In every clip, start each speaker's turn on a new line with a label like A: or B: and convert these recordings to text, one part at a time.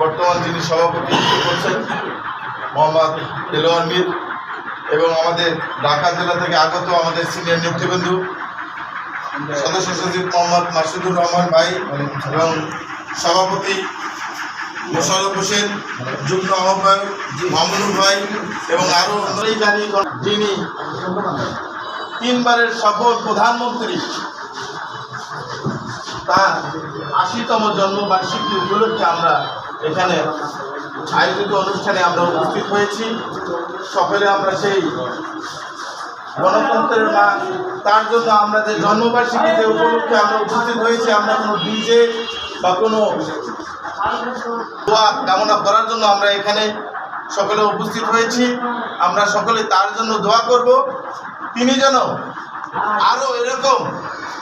A: বর্তমান যিনি সভাপতি করছেন মোহাম্মদ দেলোয়ার মির এবং আমাদের ঢাকা জেলা থেকে আগত আমাদের সিনিয়র নেতৃবৃন্দ, সদস্য সচিব মোহাম্মদ মাসুদুর রহমান ভাই এবং সভাপতি মোশারফ হোসেন, যুগ্ম আহ্বায়ক মামুনুর ভাই এবং আরও জানি যিনি তিনবারের সফল প্রধানমন্ত্রী। তার আশিতম জন্মবার্ষিকী উপলক্ষে আমরা এখানে আয়োজিত অনুষ্ঠানে আমরা উপস্থিত হয়েছি। সকলে আমরা সেই গণতন্ত্রের মা তার জন্য আমরা যে জন্মবার্ষিকীতে উপলক্ষে আমরা উপস্থিত হয়েছি, আমরা কোনো ডিজে বা কোনো দোয়া কামনা করার জন্য আমরা এখানে সকলে উপস্থিত হয়েছি। আমরা সকলে তার জন্য দোয়া করব। তিনি যেন আরও এরকম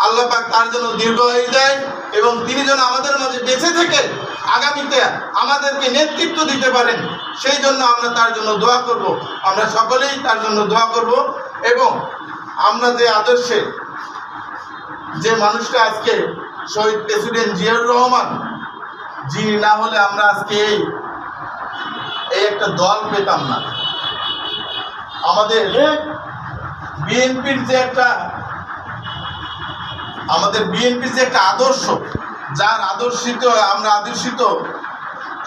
A: আল্লাহ পাক তার জন্য দীর্ঘ হয়ে যায় এবং তিনি যেন আমাদের মাঝে বেঁচে থেকে আগামীতে আমাদেরকে নেতৃত্ব দিতে পারেন, সেই জন্য আমরা তার জন্য দোয়া করব। আমরা সকলেই তার জন্য দোয়া করব এবং আমরা যে আদর্শে যে মানুষটা আজকে শহীদ প্রেসিডেন্ট জিয়াউর রহমান, যিনি না হলে আমরা আজকে এই এই একটা দল পেতাম না। আমাদের বিএনপির যে একটা আমাদের বিএনপি যে একটা আদর্শ, যার আদর্শিত, আমরা আদর্শিত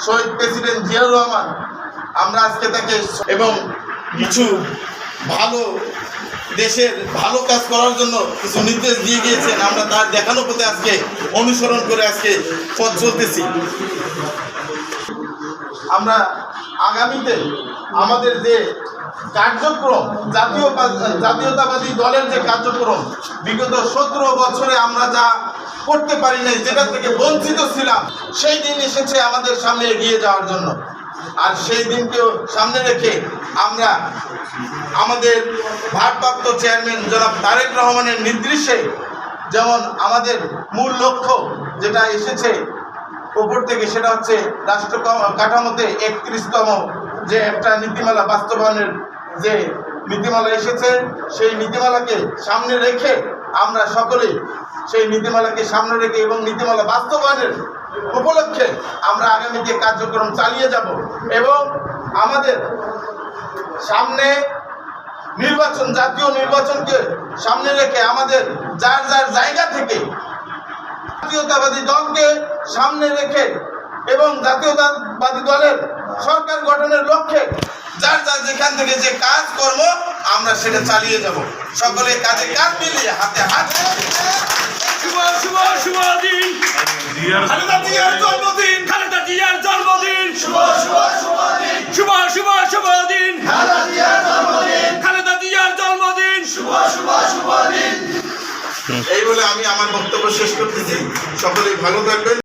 A: শহীদ প্রেসিডেন্ট জিয়াউর রহমান, আমরা আজকে তাকে এবং কিছু ভালো দেশের ভালো কাজ করার জন্য কিছু নির্দেশ দিয়ে গিয়েছেন, আমরা তার দেখানো পথে আজকে, অনুসরণ করে আজকে পথ চলতেছি। আমরা আগামীতে আমাদের যে কার্যক্রম, জাতীয় জাতীয়তাবাদী দলের যে কার্যক্রম, বিগত সতেরো বছরে আমরা যা করতে পারি নাই, যেটা থেকে বঞ্চিত ছিলাম, সেই দিন এসেছে আমাদের সামনে এগিয়ে যাওয়ার জন্য। আর সেই দিনকেও সামনে রেখে আমরা আমাদের ভারপ্রাপ্ত চেয়ারম্যান জনাব তারেক রহমানের নির্দেশে যেমন আমাদের মূল লক্ষ্য যেটা এসেছে উপর থেকে, সেটা হচ্ছে রাষ্ট্র কাঠামোতে একত্রিশতম যে একটা নীতিমালা বাস্তবায়নের যে নীতিমালা এসেছে, সেই নীতিমালাকে সামনে রেখে আমরা সকলেই সেই নীতিমালাকে সামনে রেখে এবং নীতিমালা বাস্তবায়নের উপলক্ষে আমরা আগামীতে কার্যক্রম চালিয়ে যাব এবং আমাদের সামনে নির্বাচন, জাতীয় নির্বাচনকে সামনে রেখে আমাদের যার যার জায়গা থেকে জাতীয়তাবাদী দলকে সামনে রেখে এবং জাতীয়তাবাদী দলের সরকার গঠনের লক্ষ্যে যার যার যেখান থেকে যে কাজ কর্ম আমরা সেটা চালিয়ে যাব। সকলে কাজে কাজ মিলিয়ে হাতে হাত জন্মদিন।
B: খালেদা জিয়ার জন্মদিন।
A: শুভ শুভ শুভ দিন।
B: শুভ শুভ শুভ দিন।
A: জন্মদিন।
B: খালেদা জিয়ার জন্মদিন।
A: শুভ শুভ শুভ দিন। এই বলে আমি আমার বক্তব্য শেষ করতেছি। সকলেই ভালো থাকবেন।